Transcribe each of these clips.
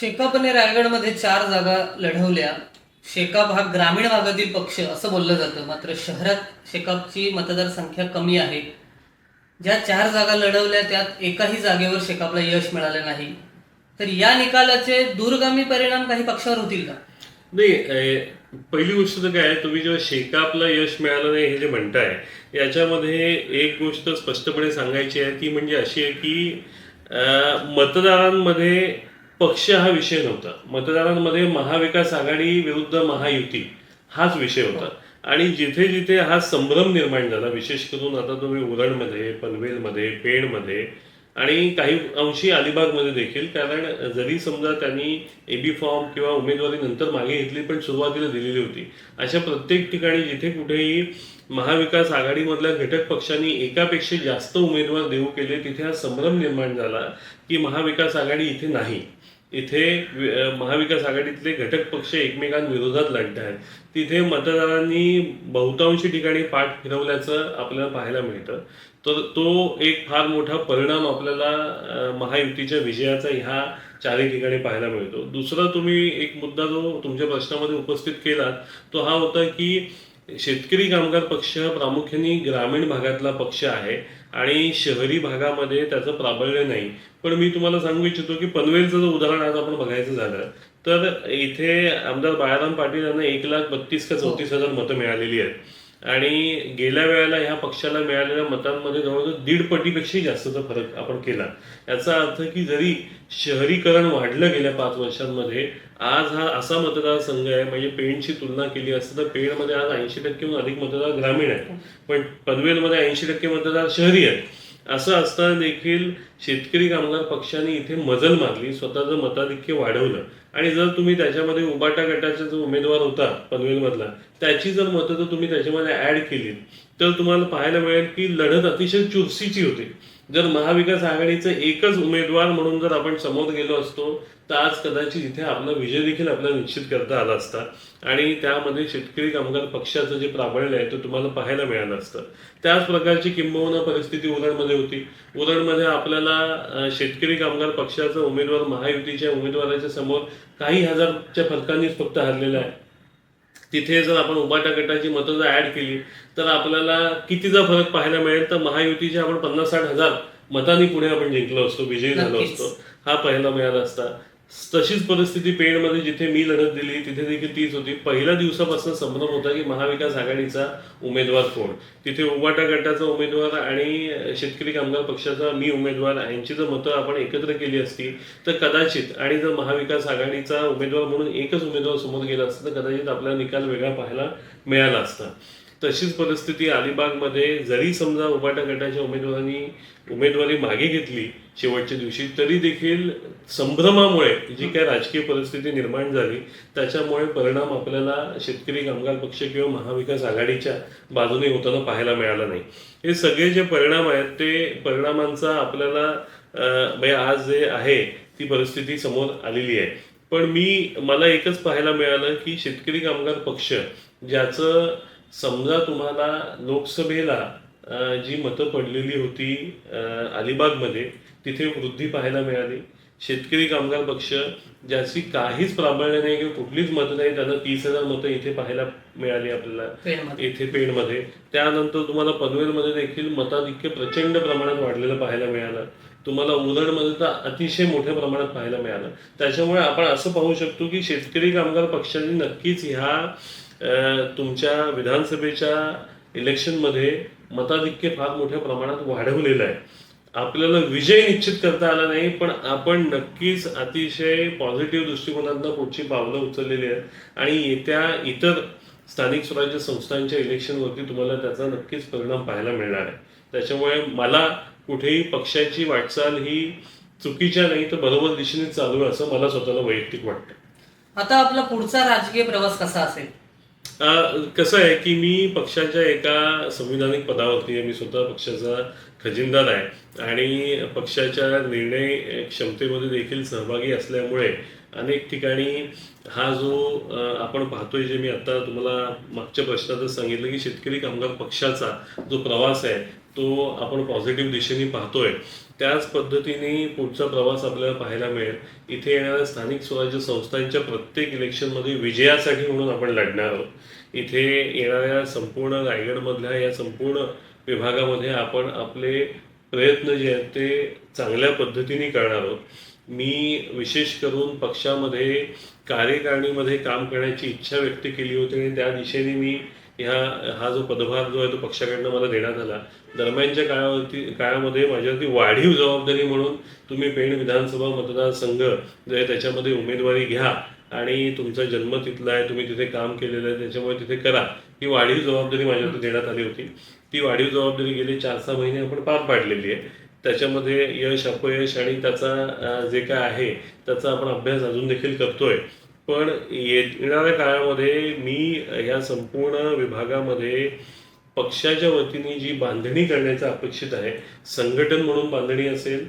शेकापने रायगडमध्ये चार जागा लढवल्या. शेकाप हा ग्रामीण भागातील पक्ष असं बोललं जातं. मात्र शहरात शेकापची मतदारसंख्या कमी आहे. ज्या चार जागा लढवल्या त्यात एकाही जागेवर शेकापला यश मिळालं नाही. तर या निकालाचे दूरगामी परिणाम काही पक्षावर होतील का? नाही पहिली गोष्ट तर काय आहे, तुम्ही जेव्हा शेकापला यश मिळालं नाही हे जे म्हणताय याच्यामध्ये एक गोष्ट स्पष्टपणे सांगायची आहे ती म्हणजे अशी आहे की मतदारांमध्ये पक्ष हा विषय नव्हता. मतदारांमध्ये महाविकास आघाडी विरुद्ध महायुती हाच विषय होता. आणि जिथे जिथे हा संभ्रम निर्माण झाला विशेष करून आता तुम्ही उरणमध्ये पनवेलमध्ये पेणमध्ये आणि काही अंशी अलिबागमध्ये देखील कारण जरी समजा त्यांनी एबी फॉर्म किंवा उमेदवारी नंतर मागे घेतली पण सुरुवातीला दिलेली होती. अशा प्रत्येक ठिकाणी जिथे कुठेही महाविकास आघाडीमधल्या घटक पक्षांनी एकापेक्षा जास्त उमेदवार देऊ केले तिथे हा संभ्रम निर्माण झाला की महाविकास आघाडी इथे नाही. इथे महाविकास आघाडीतले घटक पक्ष एकमेकांविरोधात लढत आहेत. तिथे मतदारांनी बहुतांशी ठिकाणी पाठ फिरवल्याचं आपल्याला पाहायला मिळतं. तर तो एक फार मोठा परिणाम आपल्याला महायुतीच्या विजयाचा ह्या चारही ठिकाणी पाहायला मिळतो. दुसरा तुम्ही एक मुद्दा जो तुमच्या प्रश्नामध्ये उपस्थित केला तो हा होता की शेतकरी कामगार पक्ष प्रामुख्याने ग्रामीण भागातला पक्ष आहे आणि शहरी भागामध्ये त्याचं प्राबल्य नाही. पण मी तुम्हाला सांगू इच्छितो की पनवेलचं जर उदाहरण आज आपण बघायचं झालं तर इथे आमदार बाळाराम पाटील यांना एक लाख बत्तीस का चौतीस हजार मतं मिळालेली आहेत. आणि गेल्या वेळेला ह्या पक्षाला मिळालेल्या मतांमध्ये जवळजवळ दीड पटीपेक्षाही जास्तचा फरक आपण केला. याचा अर्थ की जरी शहरीकरण वाढलं गेल्या पाच वर्षांमध्ये आज हा असा मतदारसंघ आहे म्हणजे पेणची तुलना केली असता तर पेणमध्ये आज ऐंशी टक्केहून अधिक मतदार ग्रामीण आहेत. पण पनवेलमध्ये ऐंशी टक्के मतदार शहरी आहेत. असं असताना देखील शेतकरी कामगार पक्षाने इथे मजल मारली स्वतःचं मताधिक्य वाढवलं. आणि जर तुम्ही त्याच्यामध्ये उबाटा गटाचा जो उमेदवार होता पनवेलमधला त्याची जर मतं जर तुम्ही त्याच्यामध्ये ऍड केली तर तुम्हाला पाहायला मिळेल की लढत अतिशय चुरशीची होती. जर महाविकास आघाडीचं एकच उमेदवार म्हणून जर आपण समोर गेलो असतो तर आज कदाचित इथे आपला विजय देखील आपल्याला निश्चित करता आला असता. आणि त्यामध्ये शेतकरी कामगार पक्षाचं जे प्राबल्य आहे ते तुम्हाला पाहायला मिळालं असतं. त्याच प्रकारची किंबहुना परिस्थिती उरणमध्ये होती. उरणमध्ये आपल्याला शेतकरी कामगार पक्षाचा उमेदवार महायुतीच्या उमेदवाराच्या समोर काही हजारच्या फरकांनीच फक्त हरलेला आहे. तिथे जर आपण उबाटा गटाची मतं जर ऍड केली तर आपल्याला कितीचा फरक पाहायला मिळेल तर महायुतीचे आपण पन्नास साठ हजार मतांनी पुढे आपण जिंकलो असतो विजयी झालो. असतो हा पहिला मिळाला असता तशीच परिस्थिती पेणमध्ये जिथे मी लढत दिली तिथे देखील तीच होती. पहिल्या दिवसापासून संभ्रम होता की महाविकास आघाडीचा उमेदवार कोण? तिथे उबाटा गटाचा उमेदवार आणि शेतकरी कामगार पक्षाचा मी उमेदवार यांची जर मतं आपण एकत्र केली असती तर कदाचित आणि जर महाविकास आघाडीचा उमेदवार म्हणून एकच उमेदवार समोर गेला असता तर कदाचित आपल्याला निकाल वेगळा पाहायला मिळाला असता. तशीच परिस्थिती अलिबागमध्ये जरी समजा उबाटा गटाच्या उमेदवारांनी उमेदवारी मागे घेतली शेवटच्या दिवशी तरी देखील संभ्रमामुळे जी काय राजकीय परिस्थिती निर्माण झाली त्याच्यामुळे परिणाम आपल्याला शेतकरी कामगार पक्ष किंवा महाविकास आघाडीच्या बाजूने होताना पाहायला मिळाला नाही. हे सगळे जे परिणाम आहेत ते परिणामांचा आपल्याला म्हणजे आज जे आहे ती परिस्थिती समोर आलेली आहे. पण मी मला एकच पाहायला मिळालं की शेतकरी कामगार पक्ष ज्याचं समजा तुम्हाला लोकसभेला जी मतं पडलेली होती अलिबागमध्ये तिथे वृद्धी पाहायला मिळाली. शेतकरी कामगार पक्ष ज्याची काहीच प्राबल्य नाही किंवा कुठलीच मतं नाही त्यांना तीस हजार मतं इथे पाहायला मिळाली आपल्याला. इथे पेणमध्ये. त्यानंतर तुम्हाला पनवेलमध्ये देखील मताधिक्य प्रचंड प्रमाणात वाढलेलं पाहायला मिळालं. तुम्हाला उरणमध्ये तर अतिशय मोठ्या प्रमाणात पाहायला मिळालं. त्याच्यामुळे आपण असं पाहू शकतो की शेतकरी कामगार पक्षाने नक्कीच ह्या तुमच्या विधानसभेच्या इलेक्शनमध्ये मताधिक्य फार मोठ्या प्रमाणात वाढवलेलं आहे. आपल्याला विजय निश्चित करता आला नाही पण आपण नक्कीच अतिशय पॉझिटिव्ह दृष्टिकोनातनं पुढची पावलं उचललेली आहेत. आणि येत्या इतर स्थानिक स्वराज्य संस्थांच्या इलेक्शनवरती तुम्हाला त्याचा नक्कीच परिणाम पाहायला मिळणार आहे. त्याच्यामुळे मला कुठेही पक्षाची वाटचाल ही चुकीच्या नाही तर बरोबर दिशेने चालू आहे असं मला स्वतःला वैयक्तिक वाटतं. आता आपला पुढचा राजकीय प्रवास कसा असेल? कसं आहे की मी पक्षाच्या एका संविधानिक पदावरती आहे. मी स्वतः पक्षाचा खजिनदार आहे. आणि पक्षाच्या निर्णय क्षमतेमध्ये देखील सहभागी असल्यामुळे अनेक ठिकाणी हा जो आपण पाहतोय जे मी आता तुम्हाला मागच्या प्रश्नातच सांगितलं की शेतकरी कामगार पक्षाचा जो प्रवास आहे तो आपण पॉझिटिव्ह दिशेने पाहतोय. त्याच पद्धतीने पुढचा प्रवास आपल्याला पाहायला मिळेल. इथे येणाऱ्या स्थानिक स्वराज्य संस्थांच्या प्रत्येक इलेक्शनमध्ये विजयासाठी म्हणून आपण लढणार आहोत. इथे येणाऱ्या संपूर्ण रायगडमधल्या या संपूर्ण विभागामध्ये आपण आपले प्रयत्न जे आहेत ते चांगल्या पद्धतीने करणार आहोत. मी विशेष करून पक्षामध्ये कार्यकारिणीमध्ये काम करण्याची इच्छा व्यक्त केली होती आणि त्या दिशेने मी ह्या हा जो पदभार जो आहे तो पक्षाकडनं मला देण्यात आला. दरम्यानच्या काळावरती काळामध्ये माझ्यावरती वाढीव जबाबदारी म्हणून तुम्ही पेण विधानसभा मतदारसंघ जे आहे त्याच्यामध्ये उमेदवारी घ्या आणि तुमचा जन्म तिथला आहे तुम्ही तिथे काम केलेलं आहे त्याच्यामुळे तिथे करा. ही वाढीव जबाबदारी माझ्यावरती देण्यात आली होती. ती वाढीव जबाबदारी गेली चार सहा महिने आपण पार पाडलेली आहे. त्याच्यामध्ये यश अपयश आणि त्याचा जे काय आहे त्याचा आपण अभ्यास अजून देखील करतोय. पण येणाऱ्या काळामध्ये मी या संपूर्ण विभागामध्ये पक्षाच्या वतीने जी बांधणी करण्याचं अपेक्षित आहे संघटन म्हणून बांधणी असेल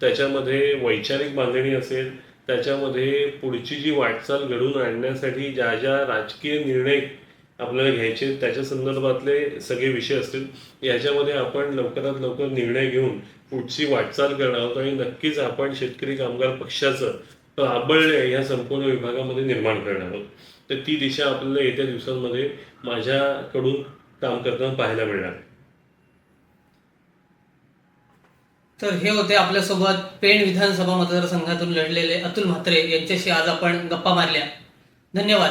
त्याच्यामध्ये वैचारिक बांधणी असेल त्याच्यामध्ये पुढची जी वाटचाल घडून आणण्यासाठी ज्या ज्या राजकीय निर्णय आपल्याला घ्यायचे त्याच्या संदर्भातले सगळे विषय असतील याच्यामध्ये आपण लवकरात लवकर निर्णय घेऊन पुढची वाटचाल करणार आहोत आणि नक्कीच आपण शेतकरी कामगार पक्षाचं प्राबल्य या संपूर्ण विभागामध्ये निर्माण करणार आहोत. तर ती दिशा आपल्याला येत्या दिवसांमध्ये माझ्याकडून काम करताना पाहायला मिळणार. आहे तर हे होते आपल्यासोबत पेण विधानसभा मतदारसंघातून लढलेले अतुल म्हात्रे यांच्याशी आज आपण गप्पा मारल्या. धन्यवाद.